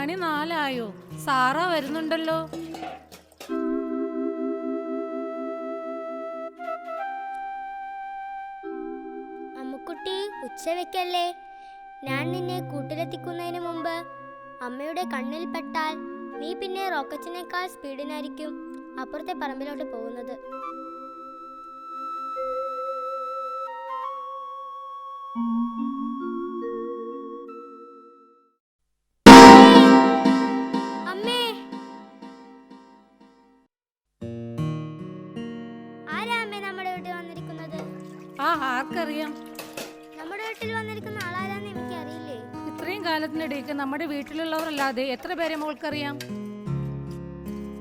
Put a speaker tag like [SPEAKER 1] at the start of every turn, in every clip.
[SPEAKER 1] മണി നാലായോ? Sarah വരുന്നുണ്ടല്ലോ.
[SPEAKER 2] അമ്മുക്കുട്ടി ഉച്ചവെക്കല്ലേ ഞാൻ നിന്നെ കൂട്ടിലെത്തിക്കുന്നതിന് മുമ്പ് അമ്മയുടെ കണ്ണിൽ പെട്ടാൽ നീ പിന്നെ റോക്കറ്റിനേക്കാൾ സ്പീഡിനായിരിക്കും അപ്പുറത്തെ പറമ്പിലോട്ട് പോകുന്നത്.
[SPEAKER 1] ഇത്രയും നമ്മുടെ വീട്ടിലുള്ളവരല്ലാതെ എത്ര പേരെ മോൾക്കറിയാം?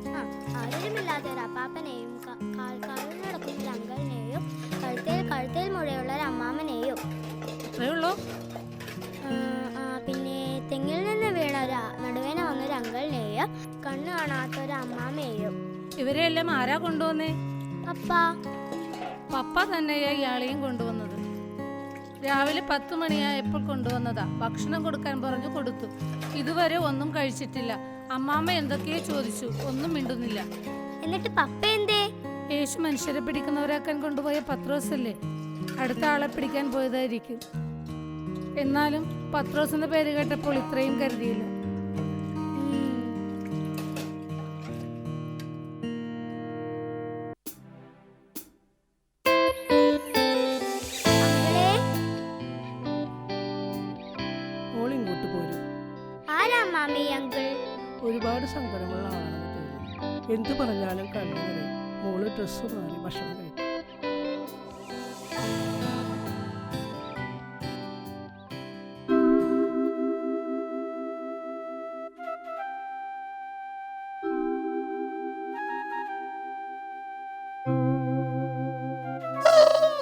[SPEAKER 2] ആ ആരുമില്ലാത്ത ഒരു അപ്പാപ്പനെയും ക- കാൽ കാലിൽ നടക്കുന്ന ഒരു അങ്കിളിനെയും കഴുത്തേൽ കഴുത്തേൽ മുഴയുള്ള ഒരു അമ്മാമനെയും.
[SPEAKER 1] അത്രേ ഉള്ളൂ
[SPEAKER 2] ആ, ആ, പിന്നെ തെങ്ങിൽ നിന്ന് വീണ ഒരു നടുവേന വന്ന ഒരു അങ്കിളിനെയും കണ്ണു കാണാത്ത ഒരു അമ്മാമയെയും.
[SPEAKER 1] ഇവരെയെല്ലാം ആരാ കൊണ്ടുവന്നേ?
[SPEAKER 2] പപ്പ.
[SPEAKER 1] പപ്പ തന്നെയാ ഇയാളെയും കൊണ്ടുവന്നത്. രാവിലെ പത്ത് മണിയായപ്പോൾ കൊണ്ടുവന്നതാ. ഭക്ഷണം കൊടുക്കാൻ പറഞ്ഞു കൊടുത്തു. ഇതുവരെ ഒന്നും കഴിച്ചിട്ടില്ല. അമ്മാമ്മ എന്തൊക്കെയോ ചോദിച്ചു. ഒന്നും മിണ്ടുന്നില്ല.
[SPEAKER 2] എന്നിട്ട് പപ്പ എന്തേ?
[SPEAKER 1] യേശു മനുഷ്യരെ പിടിക്കുന്നവരാക്കാൻ കൊണ്ടുപോയ പത്രോസല്ലേ? അടുത്ത ആളെ പിടിക്കാൻ പോയതായിരിക്കും. എന്നാലും പത്രോസിന്റെ പേര് കേട്ടപ്പോൾ ഇത്രയും കരുതിയില്ല.
[SPEAKER 3] ഒരുപാട് സങ്കടമുള്ള ആളാണെന്ന് തോന്നുന്നു. എന്തു പറഞ്ഞാലും കണ്ണു മോൾ ഡ്രസ്സ് മാറി ഭക്ഷണം കഴിക്കും.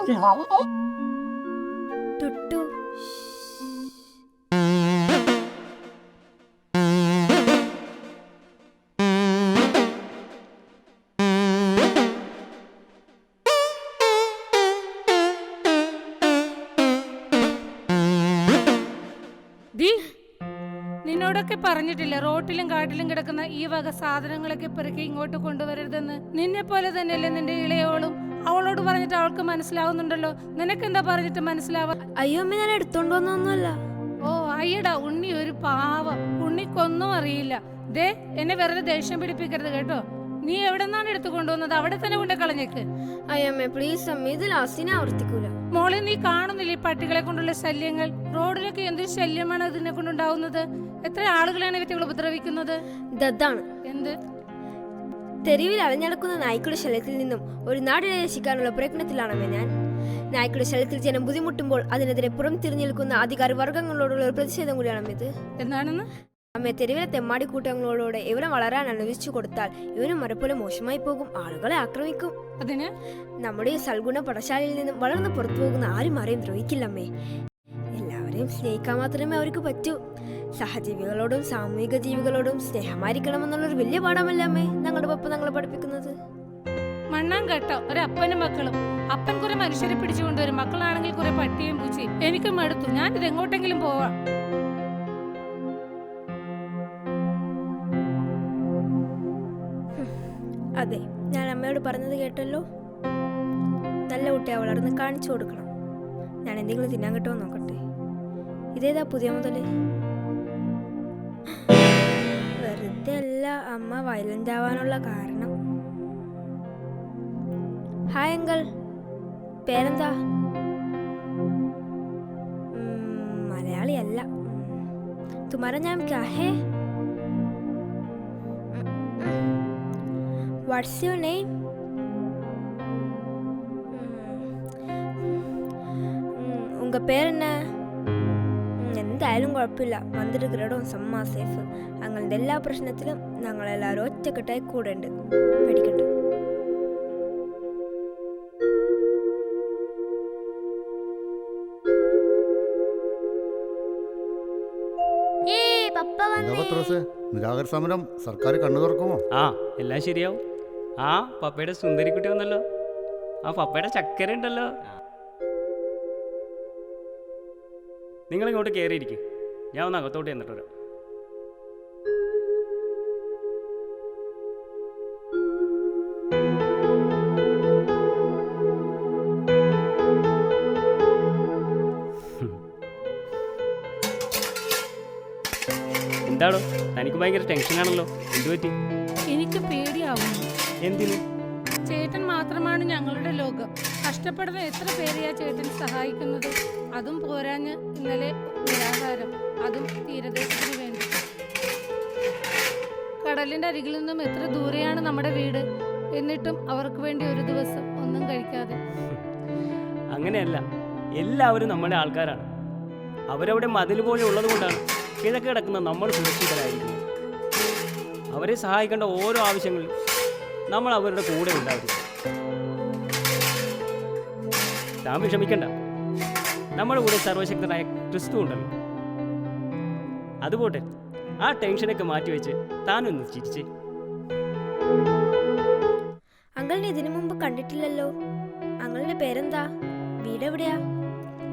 [SPEAKER 2] ടുട്ടു
[SPEAKER 1] നിന്നോടൊക്കെ പറഞ്ഞിട്ടില്ല. റോട്ടിലും കാട്ടിലും കിടക്കുന്ന ഈ വക സാധനങ്ങളൊക്കെ പെറുക്കി ഇങ്ങോട്ട് കൊണ്ടുവരരുതെന്ന്. നിന്നെ പോലെ തന്നെയല്ലേ നിന്റെ ഇളയോളും അവളോട് പറഞ്ഞിട്ട് അവൾക്ക് മനസ്സിലാവുന്നുണ്ടല്ലോ. നിനക്കെന്താ പറഞ്ഞിട്ട് മനസ്സിലാവാ?
[SPEAKER 2] അയ്യോ അമ്മ ഞാൻ എടുത്തോണ്ട് വന്നൊന്നുമല്ല.
[SPEAKER 1] ഓ അയ്യടാ ഉണ്ണി ഒരു പാവം. ഉണ്ണിക്കൊന്നും അറിയില്ല. ദേ എന്നെ വെറുതെ ദേഷ്യം പിടിപ്പിക്കരുത് കേട്ടോ. നീ എവിടെ നിന്നാണ് എടുത്തു കൊണ്ടുവന്നത്? അവിടെ തന്നെ കൊണ്ട് കളഞ്ഞേക്ക്.
[SPEAKER 2] അയ്യമ്മേ പ്ലീസ് അമ്മ ഇത് ലാസ്റ്റിനെ ആവർത്തിക്കൂല.
[SPEAKER 1] മോളെ നീ കാണുന്നില്ല ഈ പട്ടികളെ കൊണ്ടുള്ള ശല്യങ്ങൾ? റോഡിലൊക്കെ എന്തൊരു ശല്യമാണ് ഇതിനെ കൊണ്ടുണ്ടാവുന്നത്? എത്ര ആളുകളാണ് ഇവറ്റകൾ ഉപദ്രവിക്കുന്നത്?
[SPEAKER 2] ദത്താണ്
[SPEAKER 1] എന്ത്?
[SPEAKER 2] തെരുവിൽ അലഞ്ഞടക്കുന്ന നായ്ക്കളുടെ ശല്യത്തിൽ നിന്നും ഒരു നാടിനെ രക്ഷിക്കാനുള്ള പ്രയത്നത്തിലാണെന്ന് ഞാൻ. നായ്ക്കളുടെ ശല്യത്തിൽ ജനം ബുദ്ധിമുട്ടുമ്പോൾ അതിനെതിരെ പുറം തിരിഞ്ഞു നിൽക്കുന്ന അധികാര വർഗങ്ങളോടുള്ള ഒരു പ്രതിഷേധം കൂടിയാണ് ഇത്.
[SPEAKER 1] എന്താണെന്ന്?
[SPEAKER 2] അമ്മയെ തെരുവിലെ തെമ്മാടി കൂട്ടങ്ങളോട് ഇവനെ വളരാൻ അനുവദിച്ചു കൊടുത്താൽ ഇവനും മരപ്പോലെ മോശമായി പോകും. ആളുകളെ ആക്രമിക്കും.
[SPEAKER 1] അതിന്?
[SPEAKER 2] നമ്മുടെ ഈ സൽഗുണ പടശാലയിൽ നിന്നും വളർന്ന് പുറത്തു പോകുന്ന ആരും ആരെയും ദ്രോഹിക്കില്ലമ്മേ. എല്ലാവരെയും സ്നേഹിക്കാൻ മാത്രമേ അവർക്ക് പറ്റൂ. സഹജീവികളോടും സാമൂഹിക ജീവികളോടും സ്നേഹമായിരിക്കണമെന്നുള്ളൊരു വലിയ പാഠമല്ലേ അമ്മേ? ഞങ്ങളുടെ പപ്പ ഞങ്ങളെ പഠിപ്പിക്കുന്നത്.
[SPEAKER 1] ഒരു അപ്പനും മക്കളും. അപ്പൻ കുറെ മനുഷ്യരെ പിടിച്ചുകൊണ്ടുവരും മക്കളാണെങ്കിൽ കുറെ പട്ടിയും പൂച്ചയും. എനിക്കും മടുത്തു. ഞാൻ ഇത് എങ്ങോട്ടെങ്കിലും പോവാം.
[SPEAKER 2] അതെ. ഞാൻ അമ്മയോട് പറഞ്ഞത് കേട്ടല്ലോ. നല്ല കുട്ടിയെ വളർന്ന് കാണിച്ചു കൊടുക്കണം. ഞാൻ എന്തെങ്കിലും തിന്നാൻ കിട്ടുമോ നോക്കട്ടെ. ഇതേതാ പുതിയ മുതൽ? വെറുതെ അല്ല അമ്മ വയലന്റ് ആവാനുള്ള കാരണം ഹായ് അങ്കിൾ പേരെന്താ ഉം, മലയാളിയല്ല തുമാര ഞാൻ ക്യാ ഹേ വാട്ട്സ് യുവർ നെയിം ഉങ്ക പേര് என்ன ഉം, എന്തായാലും കുഴപ്പമില്ല. മന്ത്രി ഗ്രഡവും സമ്മാ സേഫ്. അങ്ങനത്തെ എല്ലാ പ്രശ്നത്തിലും ഞങ്ങളെല്ലാവരും ഒറ്റക്കെട്ടായി കൂടെ ഉണ്ട്
[SPEAKER 4] പഠിക്കട്ടെ സമരം സർക്കാർ കണ്ണു തുറക്കുമോ?
[SPEAKER 5] ആ എല്ലാം ശരിയാവും. ആ പപ്പയുടെ സുന്ദരിക്കുട്ടി വന്നല്ലോ. ആ പപ്പയുടെ ചക്കര ഉണ്ടല്ലോ നിങ്ങളിങ്ങോട്ട് കയറിയിരിക്കും ഞാൻ ഒന്ന് അകത്തോട്ട് ചെന്നിട്ട് വരാം. എന്താണോ തനിക്ക് ഭയങ്കര ടെൻഷനാണല്ലോ എന്തു പറ്റി?
[SPEAKER 1] എനിക്ക് പേടിയാവും
[SPEAKER 5] എന്തിനു?
[SPEAKER 1] ചേട്ടൻ മാത്രമാണ് ഞങ്ങളുടെ ലോകം. കഷ്ടപ്പെടുന്ന എത്ര പേരെയാ ചേട്ടൻ സഹായിക്കുന്നത്? അതും പോരാഞ്ഞ് ഇന്നലെ നിരാഹാരം. അതും തീരദേശത്തിന് വേണ്ടി. കടലിന്റെ അരികിൽ നിന്നും എത്ര ദൂരെയാണ് നമ്മുടെ വീട്? എന്നിട്ടും അവർക്ക് വേണ്ടി ഒരു ദിവസം ഒന്നും കഴിക്കാതെ.
[SPEAKER 5] അങ്ങനെയല്ല. എല്ലാവരും നമ്മുടെ ആൾക്കാരാണ്. അവരവിടെ മതിൽ പോലെ ഉള്ളത് കൊണ്ടാണ് കിഴക്ക് കിടക്കുന്ന നമ്മൾ സുരക്ഷിതരായിരിക്കുന്നത്. അവരെ സഹായിക്കേണ്ട ഓരോ ആവശ്യങ്ങളിലും നമ്മൾ അവരുടെ കൂടെ ഉണ്ടായിരിക്കും താൻ വിഷമിക്കണ്ട. നമ്മുടെ കൂടെ സർവശക്തനായ ക്രിസ്തു ഉണ്ടല്ലോ. അതുപോട്ടെ ആ ടെൻഷനൊക്കെ മാറ്റിവെച്ച് താനൊന്ന് ചിരിച്ചേ.
[SPEAKER 2] അങ്കളിനെ ഇതിനു മുമ്പ് കണ്ടിട്ടില്ലല്ലോ. അങ്ങളുടെ പേരെന്താ? വീടെവിടെയാ?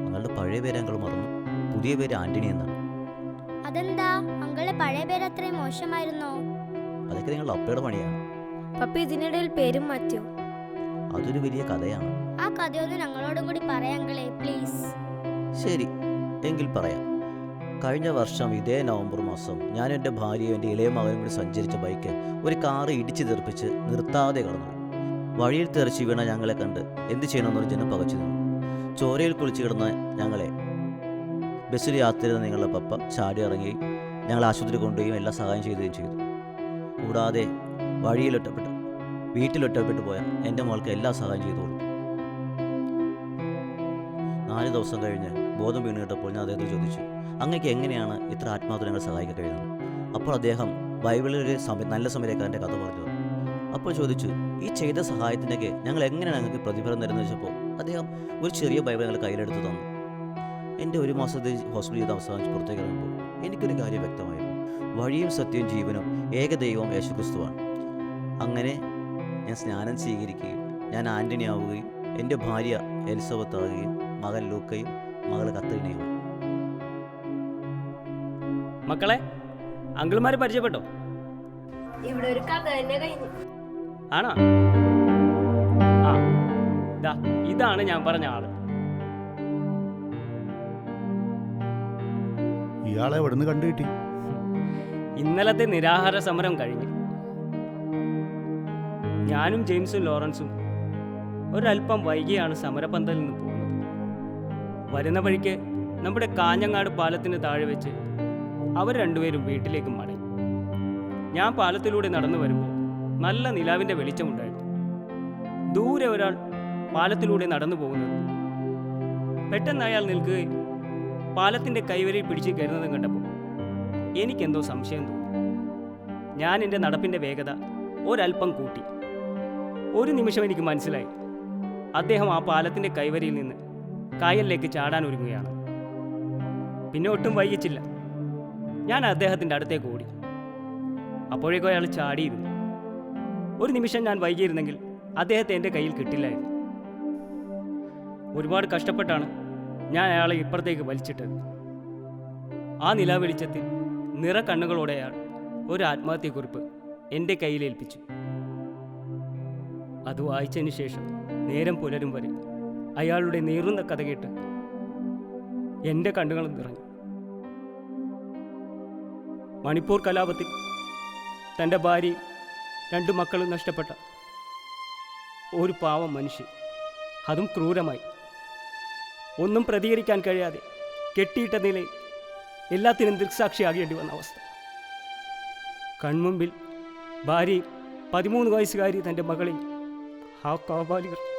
[SPEAKER 6] അങ്ങളുടെ പഴയ പേര് അങ്ങൾ മറന്നു. പുതിയ പേര് ആന്റണി എന്നാണ്.
[SPEAKER 7] അതെന്താ? അങ്കളുടെ പഴയ പേര് അത്രയും മോശമായിരുന്നോ?
[SPEAKER 6] അതൊക്കെ നിങ്ങളുടെ അപ്പയുടെ പണിയാണ്
[SPEAKER 2] പപ്പ ഇതിനിടയിൽ പേരും മാറ്റിയോ
[SPEAKER 6] അതൊരു വലിയ കഥയാണ്.
[SPEAKER 7] ആ കഥയൊന്ന് ഞങ്ങളോടും കൂടി പറയാങ്കളെ പ്ലീസ്.
[SPEAKER 6] ശരി എങ്കിൽ പറയാം. കഴിഞ്ഞ വർഷം ഇതേ നവംബർ മാസം ഞാൻ എന്റെ ഭാര്യയും എന്റെ ഇളയ മകനും കൂടി സഞ്ചരിച്ച ബൈക്ക് ഒരു കാറ് ഇടിച്ചു തെറിപ്പിച്ച് നിർത്താതെ കടന്നു. വഴിയിൽ തെറിച്ച് വീണ ഞങ്ങളെ കണ്ട് എന്ത് ചെയ്യണമെന്നൊരു ജനം പകച്ചു നിന്നു. ചോരയിൽ കുളിച്ച് കിടന്ന ഞങ്ങളെ ബസ്സിൽ യാത്ര ചെയ്ത നിങ്ങളുടെ പപ്പ ചാടി ഇറങ്ങുകയും ഞങ്ങൾ ആശുപത്രി കൊണ്ടുപോയി എല്ലാ സഹായം ചെയ്യുകയും ചെയ്തു. കൂടാതെ വഴിയിൽ ഒറ്റപ്പെട്ട് വീട്ടിലൊറ്റപ്പെട്ട് പോയ എന്റെ മോൾക്ക് എല്ലാ സഹായം ചെയ്തു കൊടുത്തു. നാല് ദിവസം കഴിഞ്ഞ് ബോധം വീണ് കേട്ടപ്പോൾ ഞാൻ അദ്ദേഹത്തെ ചോദിച്ചു അങ്ങേക്ക് എങ്ങനെയാണ് ഇത്ര ആത്മാർത്ഥ ഞങ്ങളെ സഹായിക്കാൻ കഴിയുന്നത്? അപ്പോൾ അദ്ദേഹം ബൈബിളിലെ സമയം നല്ല സമരക്കാരന്റെ കഥ പറഞ്ഞു. അപ്പോൾ ചോദിച്ചു ഈ ചെയ്ത സഹായത്തിനൊക്കെ ഞങ്ങൾ എങ്ങനെയാണ് ഞങ്ങൾക്ക് പ്രതിഫലം തരുന്നത് വെച്ചപ്പോൾ അദ്ദേഹം ഒരു ചെറിയ ബൈബിൾ ഞങ്ങൾ കയ്യിലെടുത്ത് തന്നു. എന്റെ ഒരു മാസത്തെ ഹോസ്പിറ്റൽ ചെയ്ത് അവസാനിച്ച് പുറത്തേക്ക് ഇറങ്ങുമ്പോൾ എനിക്കൊരു കാര്യം വ്യക്തമായിരുന്നു. വഴിയും സത്യവും ജീവനും ഏകദൈവം യേശുക്രിസ്തുവാണ്. അങ്ങനെ ഞാൻ സ്നാനം സ്വീകരിക്കുകയും ഞാൻ ആന്റണി ആവുകയും എന്റെ ഭാര്യ എലിസബത്ത് ആവുകയും മകൻ ലൂക്കയും മകൾ കത്രീനയും
[SPEAKER 5] മക്കളെ അങ്കിൾമാരെ പരിചയപ്പെട്ടോ?
[SPEAKER 2] ഇവിടെ ഒരു കഥ തന്നെ കഴിഞ്ഞു.
[SPEAKER 5] ആണോ? ആ ഇതാ ഇതാണ് ഞാൻ പറഞ്ഞ ആൾ.
[SPEAKER 4] ഇയാളെ എവിടെ നിന്ന് കണ്ടു കിട്ടി
[SPEAKER 5] ഇന്നലത്തെ നിരാഹാര സമരം കഴിഞ്ഞു. ഞാനും ജെയിംസും ലോറൻസും ഒരല്പം വൈകിയാണ് സമരപന്തലിൽ നിന്ന് പോകുന്നത് വരുന്ന വഴിക്ക് നമ്മുടെ കാഞ്ഞങ്ങാട് പാലത്തിന് താഴെ വെച്ച് അവർ രണ്ടുപേരും വീട്ടിലേക്ക് മടങ്ങി. ഞാൻ പാലത്തിലൂടെ നടന്നു വരുമ്പോൾ നല്ല നിലാവിന്റെ വെളിച്ചമുണ്ടായിരുന്നു ദൂരെ ഒരാൾ പാലത്തിലൂടെ നടന്നു പോകുന്നത് പെട്ടെന്ന് അയാൾ നിൽക്കുകയും പാലത്തിന്റെ കൈവരി പിടിച്ച് കയറുന്നതും കണ്ടപ്പോൾ എനിക്കെന്തോ സംശയം തോന്നി. ഞാൻ എന്റെ നടപ്പിന്റെ വേഗത ഒരൽപ്പം കൂട്ടി. ഒരു നിമിഷം എനിക്ക് മനസ്സിലായി. അദ്ദേഹം ആ പാലത്തിന്റെ കൈവരിയിൽ നിന്ന് കായലിലേക്ക് ചാടാൻ ഒരുങ്ങുകയാണ്. പിന്നെ ഒട്ടും വൈകിച്ചില്ല. ഞാൻ അദ്ദേഹത്തിന്റെ അടുത്തേക്ക് ഓടി. അപ്പോഴേക്കും അയാൾ ചാടിയിരുന്നു. ഒരു നിമിഷം ഞാൻ വൈകിയിരുന്നെങ്കിൽ അദ്ദേഹത്തെ എന്റെ കയ്യിൽ കിട്ടില്ലായിരുന്നു. ഒരുപാട് കഷ്ടപ്പെട്ടാണ് ഞാൻ അയാളെ ഇപ്പുറത്തേക്ക് വലിച്ചിട്ടത്. ആ നിലാവെളിച്ചത്തിൽ നിറ കണ്ണുകളോടെ അയാൾ ഒരു ആത്മഹത്യക്കുറിപ്പ് എന്റെ കയ്യിലേൽപ്പിച്ചു അത് വായിച്ചതിന് ശേഷം നേരം പുലരും വരെ അയാളുടെ നീറുന്ന കഥ കേട്ട് എന്റെ കണ്ണുകൾ നിറഞ്ഞു. മണിപ്പൂർ കലാപത്തിൽ തന്റെ ഭാര്യ രണ്ട് മക്കളും നഷ്ടപ്പെട്ട ഒരു പാവം മനുഷ്യൻ. അതും ക്രൂരമായി. ഒന്നും പ്രതികരിക്കാൻ കഴിയാതെ കെട്ടിയിട്ട നിലയിൽ എല്ലാത്തിനും ദൃക്സാക്ഷിയാകേണ്ടി വന്ന അവസ്ഥ. കൺമുമ്പിൽ ഭാര്യയും പതിമൂന്ന് വയസ്സുകാരി തന്റെ മകളെയും ആ കാപാലികർ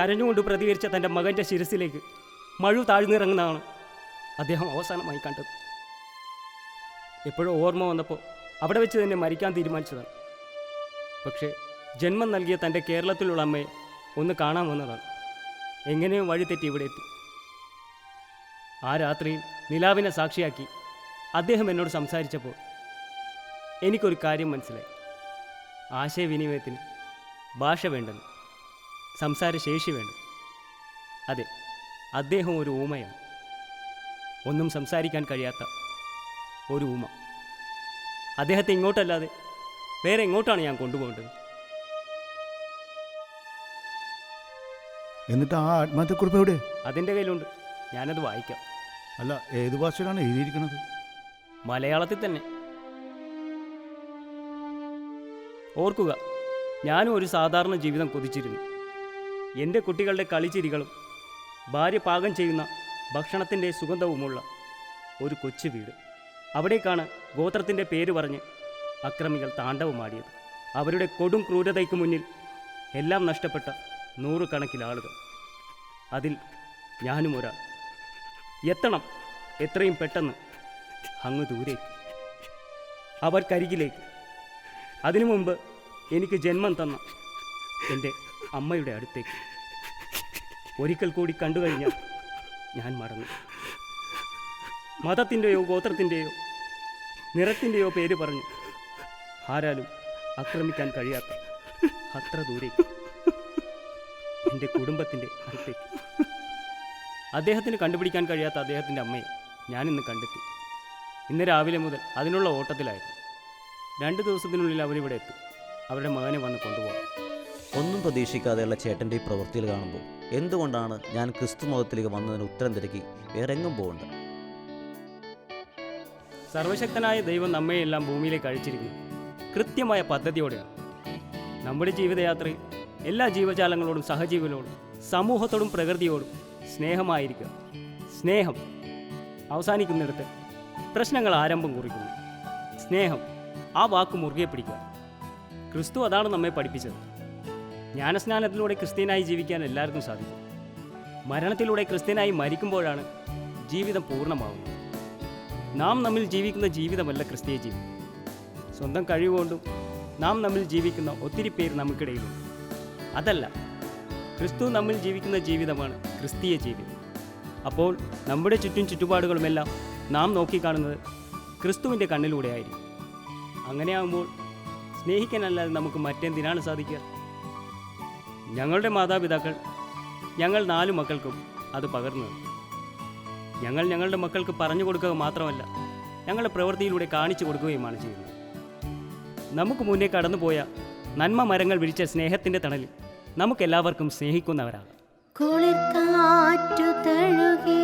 [SPEAKER 5] കരഞ്ഞുകൊണ്ട് പ്രതികരിച്ച തന്റെ മകന്റെ ശിരസിലേക്ക് മഴു താഴ്ന്നിറങ്ങുന്നതാണ് അദ്ദേഹം അവസാനമായി കണ്ടത്. എപ്പോഴും ഓർമ്മ വന്നപ്പോൾ അവിടെ വെച്ച് തന്നെ മരിക്കാൻ തീരുമാനിച്ചതാണ്. പക്ഷേ ജന്മം നൽകിയ തന്റെ കേരളത്തിലുള്ള അമ്മയെ ഒന്ന് കാണാൻ വന്നതാണ്. വഴി തെറ്റി ഇവിടെ എത്തി. ആ രാത്രിയിൽ നിലാവിനെ സാക്ഷിയാക്കി അദ്ദേഹം എന്നോട് സംസാരിച്ചപ്പോൾ എനിക്കൊരു കാര്യം മനസ്സിലായി. ആശയവിനിമയത്തിന് ഭാഷ വേണ്ടെന്ന്. സംസാരശേഷി വേണം. അതെ അദ്ദേഹം ഒരു ഊമയാണ്. ഒന്നും സംസാരിക്കാൻ കഴിയാത്ത ഒരു ഊമ. അദ്ദേഹത്തെ ഇങ്ങോട്ടല്ലാതെ വേറെ എങ്ങോട്ടാണ് ഞാൻ കൊണ്ടുപോകേണ്ടത്?
[SPEAKER 4] എന്നിട്ട് ആ ആത്മഹത്യക്കുറിപ്പ് എവിടെ?
[SPEAKER 5] അതിന്റെ കയ്യിലുണ്ട്. ഞാനത് വായിക്കാം.
[SPEAKER 4] അല്ല ഏത് ഭാഷയിലാണ് എഴുതിയിരിക്കുന്നത്?
[SPEAKER 5] മലയാളത്തിൽ തന്നെ. ഓർക്കുക ഞാനും ഒരു സാധാരണ ജീവിതം കൊതിച്ചിരുന്നു. എന്റെ കുട്ടികളുടെ കളിച്ചിരികളും ഭാര്യ പാകം ചെയ്യുന്ന ഭക്ഷണത്തിന്റെ സുഗന്ധവുമുള്ള ഒരു കൊച്ചു വീട്. അവിടേക്കാണ് ഗോത്രത്തിന്റെ പേര് പറഞ്ഞ് അക്രമികൾ താണ്ഡവമാടിയത്. അവരുടെ കൊടും ക്രൂരതയ്ക്ക് മുന്നിൽ എല്ലാം നഷ്ടപ്പെട്ട നൂറുകണക്കിന് ആളുകൾ. അതിൽ ഞാനും ഒരാൾ. എത്തണം എത്രയും പെട്ടെന്ന് അങ്ങ് ദൂരേക്ക്. അവർക്കരികിലേക്ക്. അതിനു മുമ്പ് എനിക്ക് ജന്മം തന്ന എന്റെ അമ്മയുടെ അടുത്തേക്ക്. ഒരിക്കൽ കൂടി കണ്ടു കഴിഞ്ഞാൽ ഞാൻ മറന്നു. മതത്തിന്റെയോ ഗോത്രത്തിന്റെയോ നിറത്തിന്റെയോ പേര് പറഞ്ഞ് ആരാലും ആക്രമിക്കാൻ കഴിയാത്ത അത്ര ദൂരേക്ക് എന്റെ കുടുംബത്തിന്റെ അടുത്തേക്ക് അദ്ദേഹത്തിന് കണ്ടുപിടിക്കാൻ കഴിയാത്ത അദ്ദേഹത്തിന്റെ അമ്മയെ ഞാനിന്ന് കണ്ടെത്തി. ഇന്ന് രാവിലെ മുതൽ അതിനുള്ള ഓട്ടത്തിലായിരുന്നു. രണ്ട് ദിവസത്തിനുള്ളിൽ അവരിവിടെ എത്തും. അവരുടെ മകനെ വന്ന് കൊണ്ടുപോകാം.
[SPEAKER 6] ഒന്നും പ്രതീക്ഷിക്കാതെയുള്ള ചേട്ടന്റെ ഈ പ്രവൃത്തിയിൽ കാണുമ്പോൾ എന്തുകൊണ്ടാണ് ഞാൻ ക്രിസ്തു മതത്തിലേക്ക് വന്നതിന് ഉത്തരം തിരക്കി വേറെ എങ്ങും പോകണ്ട?
[SPEAKER 5] സർവശക്തനായ ദൈവം നമ്മയെല്ലാം ഭൂമിയിലേക്ക് അഴിച്ചിരിക്കുന്നു കൃത്യമായ പദ്ധതിയോടെയാണ്. നമ്മുടെ ജീവിതയാത്രയിൽ എല്ലാ ജീവജാലങ്ങളോടും സഹജീവികളോടും സമൂഹത്തോടും പ്രകൃതിയോടും സ്നേഹമായിരിക്കുക. സ്നേഹം അവസാനിക്കുന്നിടത്ത് പ്രശ്നങ്ങൾ ആരംഭം കുറിക്കുന്നു. സ്നേഹം ആ വാക്ക് മുറുകെ പിടിക്കുക. ക്രിസ്തു അതാണ് നമ്മെ പഠിപ്പിച്ചത്. ജ്ഞാനസ്നാനത്തിലൂടെ ക്രിസ്ത്യനായി ജീവിക്കാൻ എല്ലാവർക്കും സാധിക്കും. മരണത്തിലൂടെ ക്രിസ്ത്യനായി മരിക്കുമ്പോഴാണ് ജീവിതം പൂർണമാവുന്നത്. നാം നമ്മിൽ ജീവിക്കുന്ന ജീവിതമല്ല ക്രിസ്തീയ ജീവിതം. സ്വന്തം കഴിവുകൊണ്ടും നാം നമ്മിൽ ജീവിക്കുന്ന ഒത്തിരി പേര് നമുക്കിടയിലുണ്ട്. അതല്ല ക്രിസ്തു നമ്മിൽ ജീവിക്കുന്ന ജീവിതമാണ് ക്രിസ്തീയ ജീവിതം. അപ്പോൾ നമ്മുടെ ചുറ്റും ചുറ്റുപാടുകളുമെല്ലാം നാം നോക്കിക്കാണുന്നത് ക്രിസ്തുവിന്റെ കണ്ണിലൂടെ ആയിരിക്കും. അങ്ങനെയാകുമ്പോൾ സ്നേഹിക്കാനല്ലാതെ നമുക്ക് മറ്റെന്തിനാണ് സാധിക്കുക? ഞങ്ങളുടെ മാതാപിതാക്കൾ ഞങ്ങൾ നാലു മക്കൾക്കും അത് പകർന്നു. ഞങ്ങൾ ഞങ്ങളുടെ മക്കൾക്ക് പറഞ്ഞു കൊടുക്കുക മാത്രമല്ല ഞങ്ങളുടെ പ്രവൃത്തിയിലൂടെ കാണിച്ചു കൊടുക്കുകയുമാണ് ചെയ്യുന്നത്. നമുക്ക് മുന്നേ കടന്നുപോയ നന്മ മരങ്ങൾ വിരിച്ച സ്നേഹത്തിന്റെ തണലിൽ നമുക്കെല്ലാവർക്കും സ്നേഹിക്കുന്നവരാണ്
[SPEAKER 8] കുളിർക്കാറ്റു തഴുകി